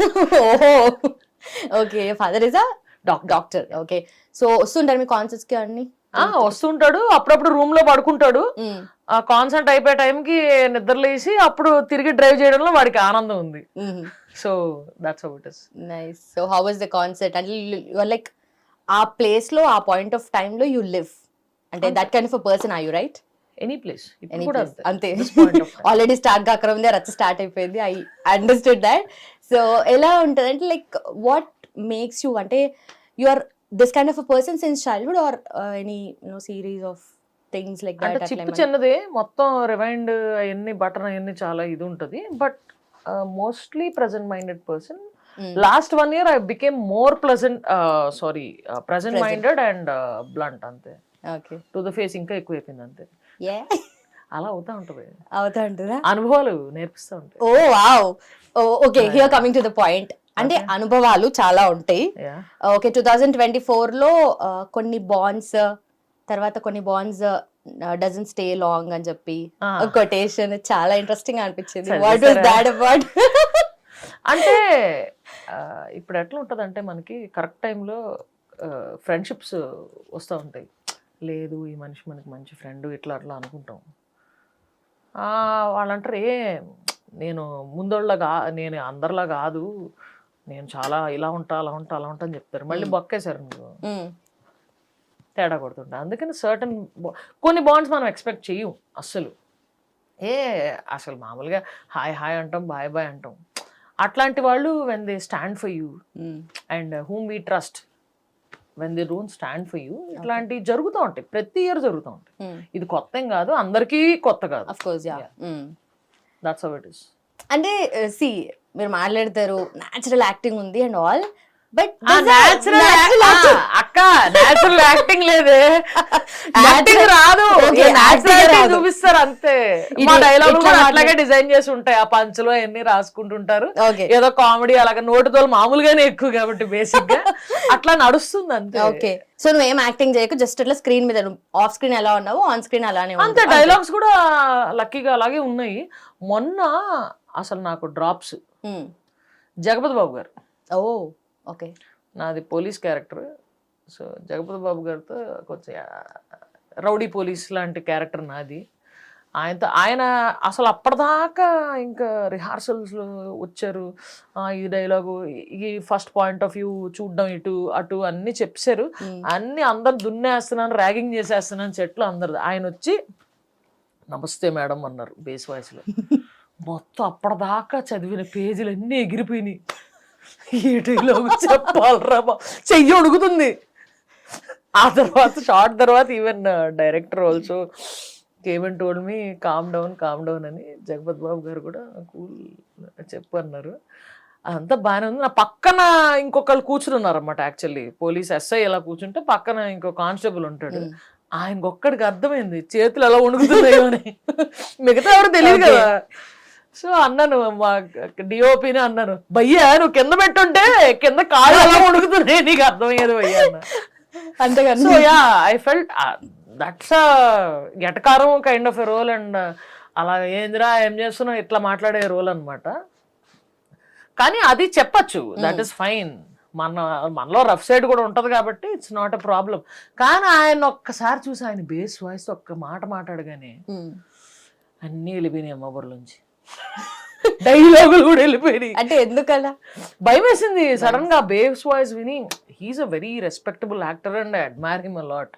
ఓహో okay father is a doctor okay so వస్తుంటారు మీ కాన్సర్ట్స్కి అన్ని? వస్తుంటాడు. అప్పుడప్పుడు రూమ్లో పడుకుంటాడు. కాన్సర్ట్ అయిపోయే టైంకి నిద్రలేసి అప్పుడు తిరిగి డ్రైవ్ చేయడంలో వాడికి ఆనందం ఉంది. So that's it is nice so how was the concert అంటే యువర్ లైక్ ఆ ప్లేస్లో ఆ పాయింట్ ఆఫ్ టైమ్లో యూ లివ్ అంటే that kind of a person are you right any place. అంతే. ఆల్రెడీ స్టార్ట్ కాకర ఉంది రచ్చ స్టార్ట్ అయిపోయింది ఐ అండర్స్టూడ్ దాట్ సో ఎలా ఉంటుంది అంటే లైక్ వాట్ మేక్స్ యూ అంటే you are this kind of a person since childhood are any no series of things like అంటే చిప్పు చిన్నదే మొత్తం రివైండ్ అవన్నీ బటన్ అవన్నీ చాలా ఇది ఉంటుంది but mostly present minded person. Last one year I became more pleasant sorry present. Minded and blunt అంతే. టు ద ఫేస్ ఇంకా ఎక్కువైపోయింది అంతే. ఏ అలా అవుతా ఉంటది. అవుతా ఉంటుందా? అనుభవాలు నేర్పిస్తూ ఉంటాయి. ఓ wow okay here coming to the point అంటే. అనుభవాలు చాలా ఉంటాయి. ఓకే టూ థౌజండ్ ట్వంటీ ఫోర్లో కొన్ని బాండ్స్ తర్వాత కొన్ని బాండ్స్ డజన్ స్టే లాంగ్ అని చెప్పి Ah. కొటేషన్ చాలా ఇంట్రెస్టింగ్ అనిపించింది. What was. దాట్ అబౌట్ అంటే ఇప్పుడు ఎట్లా ఉంటుంది అంటే మనకి కరెక్ట్ టైంలో ఫ్రెండ్షిప్స్ వస్తూ ఉంటాయి. లేదు ఈ మనిషి మనకి మంచి ఫ్రెండ్ ఇట్లా అట్లా అనుకుంటాం. ఆ, వాళ్ళు అంటారు ఏ నేను ముందోళ్ళ కా నేను అందరిలా కాదు. నేను చాలా ఇలా ఉంటా అలా ఉంటా అలా ఉంటా అని చెప్తారు. మళ్ళీ. బొక్కేశారు నువ్వు. తేడా కొడుతుంటా. అందుకని సర్టన్ కొన్ని బాండ్స్ మనం ఎక్స్పెక్ట్ చేయం అస్సలు. ఏ అసలు మామూలుగా హాయ్ హాయ్ అంటాం బాయ్ బాయ్ అంటాం. అట్లాంటి వాళ్ళు when they stand for you and whom we trust when they don't stand for you ఇట్లాంటివి జరుగుతూ ఉంటాయి. ప్రతి ఇయర్ జరుగుతూ ఉంటాయి. ఇది కొత్త కాదు అందరికీ కొత్త కాదు. దట్స్ ఇట్ ఇస్ అంటే సి మీరు మాట్లాడతారు న్యాచురల్ యాక్టింగ్ ఉంది అండ్ ఆల్ బట్ అక్క నేచురల్ యాక్టింగ్ లేదే. యాక్టింగ్ రాదు. చూపిస్తారు అంతే. ఇది మా డైలాగ్ ఎట్లా కూడా మాట్లా- అట్లాగే డిజైన్ చేసి ఉంటాయి ఆ పంచులు అన్ని రాసుకుంటుంటారు. ఏదో కామెడీ అలాగే నోటితో మామూలుగానే ఎక్కువ కాబట్టి బేసిక్గా. అట్లా నడుస్తుంది అంతే. ఓకే సో నువ్వు ఏం యాక్టింగ్ చేయకు జస్ట్ అట్లా స్క్రీన్ మీద ఆఫ్ స్క్రీన్ ఎలా ఉన్నావు ఆన్ స్క్రీన్ అలానే అంతే. డైలాగ్స్ కూడా లక్కీగా అలాగే ఉన్నాయి. మొన్న అసలు నాకు డ్రాప్స్ Hmm. జగపతి బాబు గారు. Oh okay. నాది police character. So Jagapathi Babu గారితో కొంచెం రౌడీ పోలీస్ లాంటి క్యారెక్టర్ నాది. ఆయనతో ఆయన అసలు అప్పటిదాకా ఇంకా రిహార్సల్స్లో వచ్చారు. ఈ డైలాగు ఈ ఫస్ట్ పాయింట్ ఆఫ్ వ్యూ చూడడం ఇటు అటు అన్నీ చెప్పారు. అన్నీ అందరు దున్నేస్తున్నాను ర్యాగింగ్ చేసేస్తున్నాను చెట్లు అందరు ఆయన వచ్చి నమస్తే మేడం అన్నారు బేస్ వాయిస్లో. మొత్తం అప్పటిదాకా చదివిన పేజీలు అన్నీ ఎగిరిపోయినాయి. ఏ డైలాగు చెప్పాలరా చెయ్యి ఉడుకుతుంది. ఆ తర్వాత షార్ట్ తర్వాత even director also given told me calm down calm down అని జగపత్ బాబు గారు కూడా కూల్ చెప్పు అన్నారు అంతా బాగానే ఉంది. నా పక్కన ఇంకొకళ్ళు కూర్చుని ఉన్నారు అనమాట యాక్చువల్లీ పోలీస్ ఎస్ఐ ఎలా కూర్చుంటే పక్కన ఇంకో కానిస్టేబుల్ ఉంటాడు. ఆయనకు ఒక్కడికి అర్థమైంది చేతులు ఎలా వణుకుతున్నాయో అని. మిగతా ఎవరు తెలియదు. కదా. సో అన్నాను మా డిఓపిని అన్నాను భయ్యా నువ్వు కింద పెట్టుంటే కింద కాళ్ళు ఎలా వణుకుతున్నాయి నీకు అర్థమయ్యేది భయ్యా అంతేగాని so yeah I felt that's ఎటకారం kind of a role and అలా ఏందిరా ఏం చేస్తున్నావు ఇట్లా మాట్లాడే రోల్ అన్నమాట. కానీ అది చెప్పచ్చు దట్ ఈస్ ఫైన్ మన మనలో రఫ్ సైడ్ కూడా ఉంటది కాబట్టి ఇట్స్ నాట్ ఎ ప్రాబ్లం కానీ ఆయన ఒక్కసారి చూసి ఆయన బేస్ వాయిస్ ఒక్క మాట మాట్లాడగానే. అన్నీ వెళ్ళిపోయినాయి అమ్మ బుర్రలోంచి. డైలాగులు కూడా వెళ్ళిపోయినాయి. అంటే ఎందుకలా? భయం వేసింది. సడన్గా బేస్ వాయిస్ విని he's a very respectable actor and admire him lot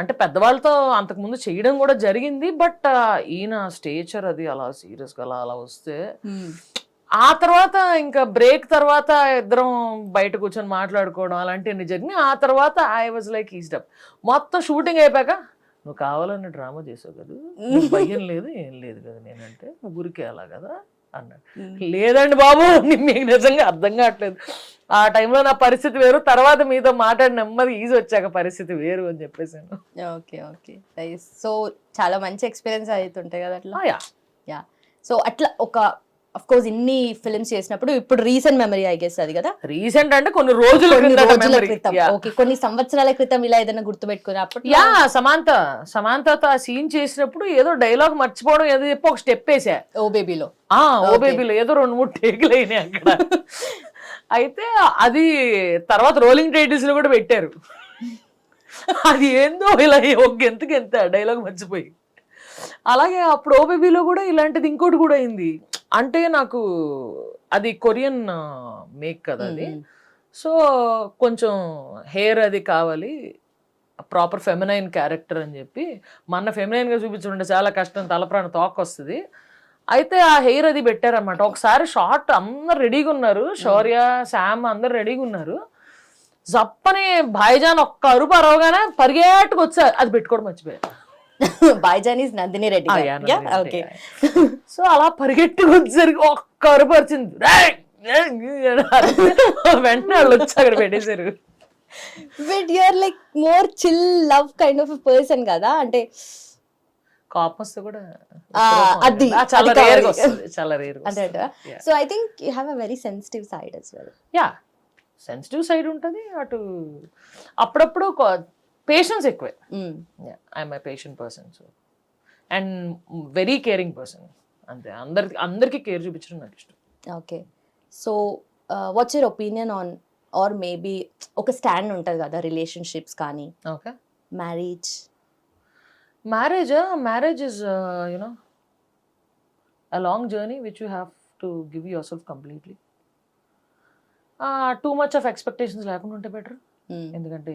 అంటే పెద్దవాళ్ళతో అంతకుముందు చేయడం కూడా జరిగింది. బట్ ఈయన స్టేచర్ అది అలా సీరియస్గా అలా అలా వస్తే Hmm. ఆ తర్వాత ఇంకా బ్రేక్ తర్వాత ఇద్దరం బయట కూర్చొని మాట్లాడుకోవడం అలాంటివన్నీ జరిగినాయి. ఆ తర్వాత ఐ వాజ్ లైక్ ఈస్డప్ మొత్తం షూటింగ్ అయిపోయాక నువ్వు కావాలని డ్రామా చేసావు కదా. భయం లేదు ఏం లేదు కదా నేనంటే. ఊరికే అలా కదా అన్నాడు. లేదండి బాబు మీకు నిజంగా అర్థం కావట్లేదు. ఆ టైంలో నా పరిస్థితి వేరు తర్వాత మీతో మాట్లాడి నెమ్మది ఈజీ వచ్చాక పరిస్థితి వేరు అని చెప్పేసాను ఓకే ఓకే. సో చాలా మంచి ఎక్స్పీరియన్స్ అవుతుంటాయి కదా అట్లా? యా. సో అట్లా ఒక అఫ్ కోర్స్ ఇన్ని ఫిల్మ్స్ చేసినప్పుడు ఇప్పుడు రీసెంట్ మెమరీ ఐ గెస్ అది కదా? రీసెంట్ అంటే కొన్ని రోజుల. క్రితం. ఓకే కొన్ని సంవత్సరాల క్రితం ఇలా ఏదైనా గుర్తుపెట్టుకుని అప్పుడు యా సమాంత సమాంతతో ఆ సీన్ చేసినప్పుడు ఏదో డైలాగ్ మర్చిపోవడం ఏదో చెప్పి ఒక స్టెప్ వేసా. ఓ బేబీలో. ఆ ఓ. బేబీలో ఏదో రెండు మూడు టేకులు అయినాయి అక్కడ. అయితే అది తర్వాత రోలింగ్ టైటిల్స్లో కూడా పెట్టారు. అది ఏందో ఇలా ఒక గెంతకి ఎంత డైలాగ్ మర్చిపోయి. అలాగే అప్పుడు ఓ బేబీలో కూడా ఇలాంటిది ఇంకోటి కూడా అయింది. అంటే నాకు అది కొరియన్ మేక్ కదా అది. సో కొంచెం హెయిర్ అది కావాలి. ప్రాపర్ ఫెమినైన్ క్యారెక్టర్ అని చెప్పి. మన ఫెమినైన్గా చూపించుంటే చాలా కష్టం తలప్రాణ తోక వస్తుంది. అయితే ఆ హెయిర్ అది పెట్టారన్నమాట. ఒకసారి షార్ట్ అందరు రెడీగా ఉన్నారు. శౌర్య శామ్ అందరు రెడీగా ఉన్నారు. జప్పని భాయిజాన్ ఒక్క అరుపు అరవగానే పరిగెట్టుకు వచ్చా అది పెట్టుకోవడం మర్చిపోయా బై జానీస్ నందిని రెడ్డి ఓకే. సో అలా పరిగెట్టుకు వచ్చేసరికి ఒక్క అరుపు వచ్చింది. "రేయ్! ఏయ్!" అని అరిస్తే వెంటనే వాళ్ళు వచ్చి అక్కడ పెట్టేశారు. But you're like more chill love kind of person కదా? అంటే కోపం వస్తే కూడా అది, చాలా రేర్ చాలా రేర్ అంటే Yeah. So I think you have a very sensitive side as well yeah sensitive side ఉంటుంది అటు అప్పుడప్పుడు పేషెన్స్ ఎక్కువే I my patient person so and very caring person అంతే. అందరికి అందరికీ కేర్ చూపించడం నాకు ఇష్టం. Okay so what's your opinion on or maybe ఒక స్టాండ్ ఉంటుంది కదా రిలేషన్షిప్స్ కానీ. Okay marriage marriage marriage is you know a long journey which you have to give yourself completely too much of expectations లేకుండా ఉంటే better ఎందుకంటే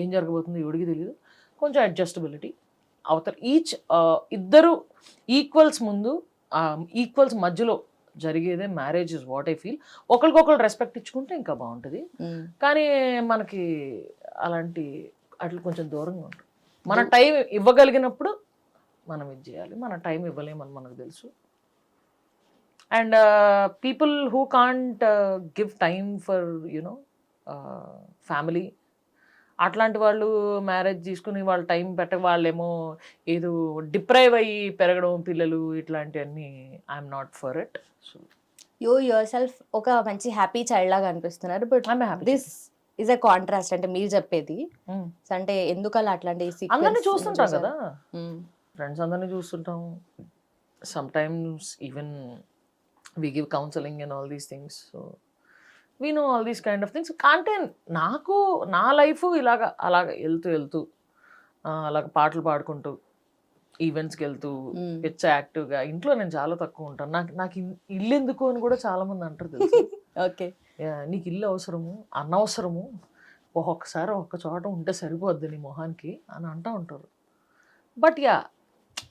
ఏం జరగబోతుందో ఎవడికి తెలియదు కొంచెం అడ్జస్టబిలిటీ అవతల ఈచ్ ఇద్దరు ఈక్వల్స్ ముందు ఈక్వల్స్ మధ్యలో జరిగేదే marriage is what I feel ఒకరికొకరు రెస్పెక్ట్ ఇచ్చుకుంటే ఇంకా బాగుంటుంది. కానీ మనకి అలాంటి అట్లా కొంచెం దూరంగా ఉంటుంది మన టైం ఇవ్వగలిగినప్పుడు మనం ఇది చేయాలి. మన టైం ఇవ్వలేమని మనకు తెలుసు. And people who can't give time for you know family అట్లాంటి వాళ్ళు మ్యారేజ్ తీసుకుని వాళ్ళ టైం పెట్ట వాళ్ళేమో ఏదో డిప్రైవ్ అయ్యి పెరగడం పిల్లలు ఇట్లాంటివన్నీ I'm not for it. So you yourself ఒక మంచి హ్యాపీ చైల్డ్ లాగా అనిపిస్తున్నారు but this is a contrast అంటే మీరు చెప్పేది So అంటే ఎందుకు అలా అట్లాంటి అందరినీ చూస్తుంటాం? కదా. ఫ్రెండ్స్ అందరినీ చూస్తుంటాం. Sometimes even we give counselling and all these things so we know all these kind of things అంటే నాకు నా లైఫ్ ఇలాగ అలాగ వెళ్తూ వెళ్తూ అలాగ పాటలు పాడుకుంటూ ఈవెంట్స్కి వెళ్తూ. పిచ్చ యాక్టివ్గా ఇంట్లో నేను చాలా తక్కువ ఉంటాను. నాకు నాకు ఇల్లు ఎందుకు అని కూడా చాలా మంది అంటారు తెలుసు? ఓకే. నీకు ఇల్లు అవసరము అనవసరము ఒక్కొక్కసారి ఒక్క చోట ఉంటే సరిపోద్ది నీ మొహానికి అని అంటూ ఉంటారు. But yeah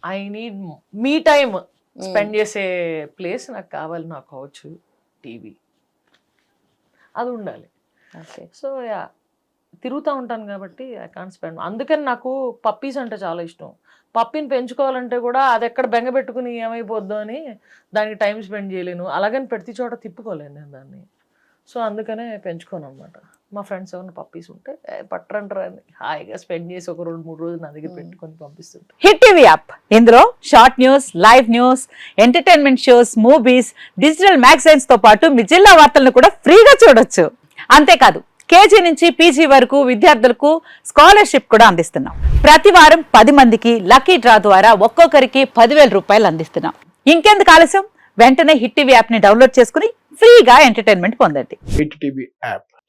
I need me time spend చేసే ప్లేస్ నాకు కావాలి నాకు కావచ్చు టీవీ అది ఉండాలి. ఓకే. సో యా తిరుగుతూ ఉంటాను కాబట్టి ఐ కాంట్ స్పెండ్ అందుకని నాకు పప్పీస్ అంటే చాలా ఇష్టం. పప్పీని పెంచుకోవాలంటే కూడా అది ఎక్కడ బెంగ పెట్టుకుని ఏమైపోద్దో అని దానికి టైం స్పెండ్ చేయలేను. అలాగని ప్రతి చోట తిప్పుకోలేను నేను దాన్ని. సో అందుకనే పెంచుకోను అనమాట మా ఫ్రెండ్స్ ఏమైనా పప్పీస్ ఉంటే "ఏ, పట్టరంటారా అని హాయిగా స్పెండ్ చేసి ఒక రెండు మూడు రోజులు నా దగ్గర పెట్టుకొని పంపిస్తుంటాను హిట్ టీవీ యాప్. ఇందులో short news live news entertainment shows movies digital మ్యాగజైన్స్తో పాటు మీ జిల్లా వార్తలను కూడా ఫ్రీగా చూడొచ్చు. అంతేకాదు కేజీ నుంచి పీజీ వరకు విద్యార్థులకు స్కాలర్షిప్ కూడా అందిస్తున్నాం. ప్రతి వారం పది మందికి లక్కీ డ్రా ద్వారా ఒక్కొక్కరికి పదివేల రూపాయలు అందిస్తున్నాం. ఇంకెందుకు ఆలస్యం? వెంటనే హిట్ టీవీ యాప్ని డౌన్లోడ్ చేసుకుని ఫ్రీగా ఎంటర్టైన్మెంట్ పొందండి. Hit TV app.